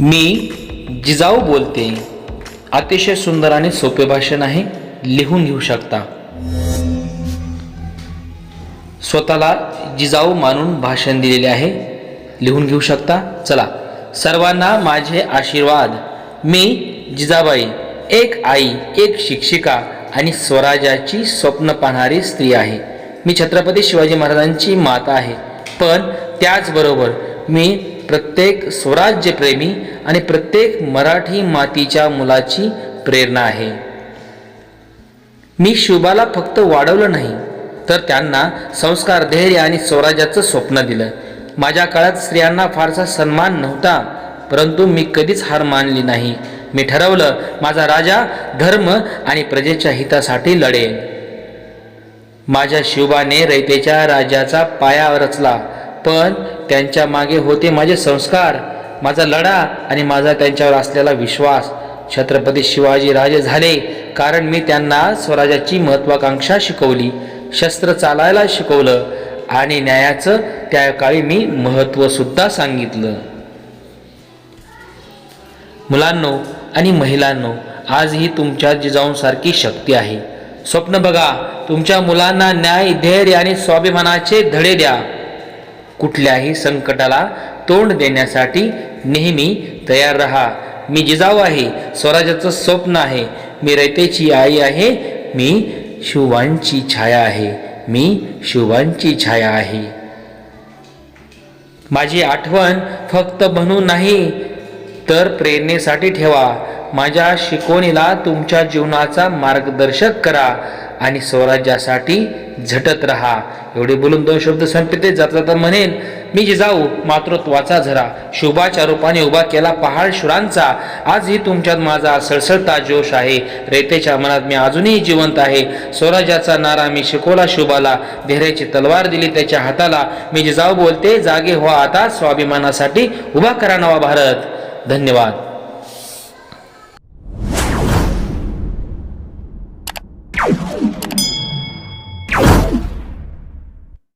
मी जिजाऊ बोलते. अतिशय सुंदर आणि सोपे भाषण आहे लिहून घेऊ शकता. स्वतःला जिजाऊ मानून भाषण दिलेले आहे. लिहून घेऊ शकता? चला. सर्वांना माझे आशीर्वाद. मी जिजाबाई एक आई एक शिक्षिका आणि स्वराज्याची स्वप्न पाहणारी स्त्री आहे. मी छत्रपती शिवाजी महाराजांची माता आहे. पण त्याचबरोबर मी प्रत्येक स्वराज्यप्रेमी आणि प्रत्येक मराठी मातीच्या मुलाची प्रेरणा आहे. मी शुभाला फक्त वाढवलं नाही तर त्यांना संस्कार धैर्य आणि स्वराज्याचं स्वप्न दिलं. माझ्या काळात स्त्रियांना फारसा सन्मान नव्हता परंतु मी कधीच हार मानली नाही. मी ठरवलं माझा राजा धर्म आणि प्रजेच्या हितासाठी लढेल माझ्या शिवबाने रयतेच्या राजाचा पाया रचला. पण त्यांच्या मागे होते माझे संस्कार माझा लढा आणि माझा त्यांच्यावर असलेला विश्वास. छत्रपती शिवाजी राजे झाले कारण मी त्यांना स्वराज्याची महत्वाकांक्षा शिकवली शस्त्र चालायला शिकवलं आणि न्यायाचं त्या काळी मी महत्त्वसुद्धा सांगितलं. मुलांनो आणि महिलांनो आजही तुमच्या जिजाऊंसारखी शक्ती आहे. स्वप्न बघा तुमच्या मुलांना न्याय धैर्य आणि स्वाभिमानाचे धडे द्या. कुठल्याही संकटाला तोंड देण्यासाठी नेहमी तयार रहा. मी जिजाऊ आहे स्वराज्याचं स्वप्न आहे. मी रयतेची आई आहे मी शिवांची छाया आहे. मी शिवांची छाया आहे. माझी आठवण फक्त म्हणून नाही तर प्रेरणेसाठी ठेवा. माझ्या शिकवणीला तुमच्या जीवनाचा मार्गदर्शक करा. आणि स्वराज्यासाठी झटत राहा. एवढे बोलून दोन शब्द संपते जाता जाता म्हणेन मी जिजाऊ मातृत्वाचा झरा. शुभाच्या रूपाने उभा केला पहाड शुरांचा. आजही तुमच्यात माझा सळसळता जोश आहे. रेतेच्या मनात मी अजूनही जिवंत आहे. स्वराज्याचा नारा मी शिकवला शुभाला. धैर्याची तलवार दिली त्याच्या हाताला. मी जिजाऊ बोलते जागे व्हा आता. स्वाभिमानासाठी उभा करा नवा भारत. धन्यवाद.